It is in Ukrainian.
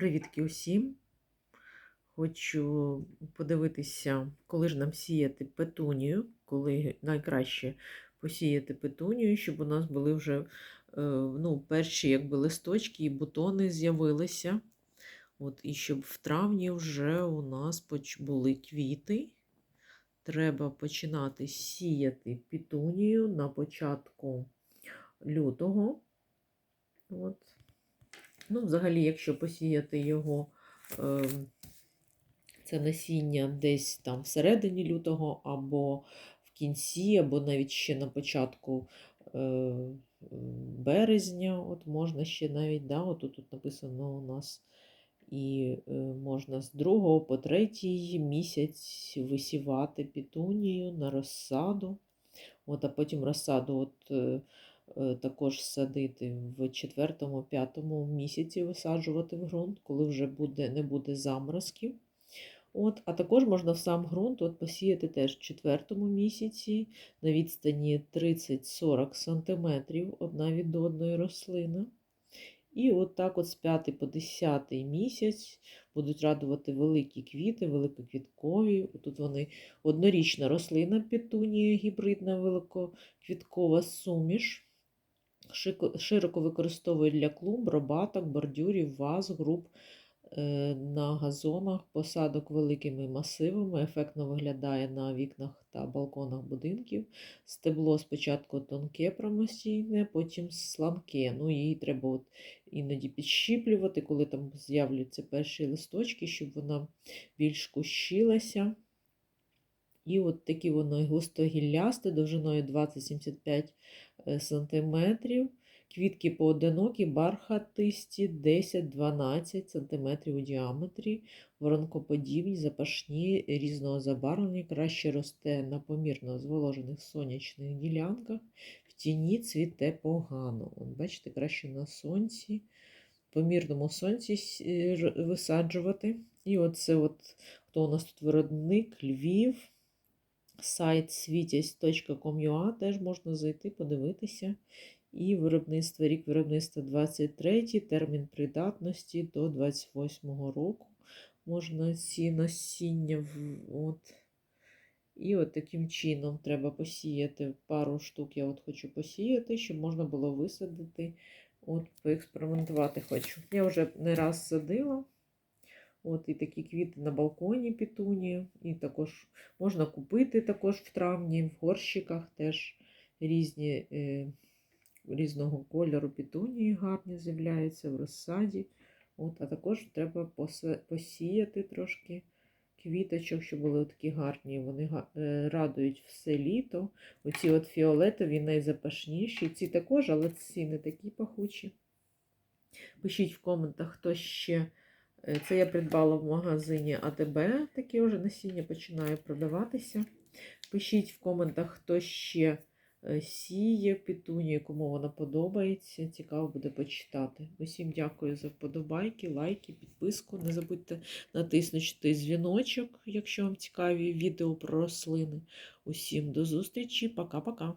Привітки усім! Хочу подивитися, коли ж нам сіяти петунію, коли найкраще посіяти петунію, щоб у нас були вже е, ну, перші якби, листочки і бутони з'явилися. От, І щоб в травні вже у нас були квіти. Треба починати сіяти петунію на початку лютого. От. Ну, взагалі, якщо посіяти його, е, це насіння десь там всередині лютого, або в кінці, або навіть ще на початку е, березня, от можна ще навіть, да, от тут написано у нас, і е, можна з другого по третій місяць висівати петунію на розсаду. От, а потім розсаду от, е, також садити в 4-5 місяці, висаджувати в ґрунт, коли вже буде, не буде заморозків. От, а також можна в сам ґрунт от, посіяти теж в 4 місяці на відстані 30-40 см одна від одної рослини. І от так от з 5 по 10 місяць будуть радувати великі квіти, великоквіткові. Тут вони однорічна рослина петунія, гібридна великоквіткова суміш. Широко використовують для клумб, робаток, бордюрів, ваз, груп е, на газонах, посадок великими масивами. Ефектно виглядає на вікнах та балконах будинків. Стебло спочатку тонке промосійне, потім сламке. Ну, її треба от іноді підщіплювати, коли там з'являться перші листочки, щоб вона більш кущилася. І от такі воно густогіллясте, довжиною 20-75 см. Квітки поодинокі, бархатисті 10-12 см у діаметрі, воронкоподібні, запашні, різного забарвлення, краще росте на помірно зволожених сонячних ділянках, в тіні цвіте погано. От бачите, краще на сонці, помірному сонці е, висаджувати. І оце от, хто у нас тут виробник, Львів, сайт світязь.com.ua, теж можна зайти, подивитися. І виробництво, рік виробництва 23, термін придатності до 28 року. Можна ці насіння. От. І от таким чином треба посіяти пару штук. Я от хочу посіяти, щоб можна було висадити. От, поекспериментувати хочу. Я вже не раз садила. От і такі квіти на балконі петунії. І також можна купити також в травні, в горщиках теж різні. Е, різного кольору петунії гарні з'являються в розсаді. От, а також треба посіяти трошки квіточок, щоб були такі гарні. Вони е, радують все літо. Оці от фіолетові найзапашніші. Ці також, але ці не такі пахучі. Пишіть в коментах, хто ще. Е, Це я придбала в магазині АТБ, таке вже насіння починає продаватися. Пишіть в коментах, хто ще е, сіє петунію, кому вона подобається. Цікаво буде почитати. Усім дякую за вподобайки, лайки, підписку. Не забудьте натиснути дзвіночок, якщо вам цікаві відео про рослини. Усім до зустрічі, пока-пока.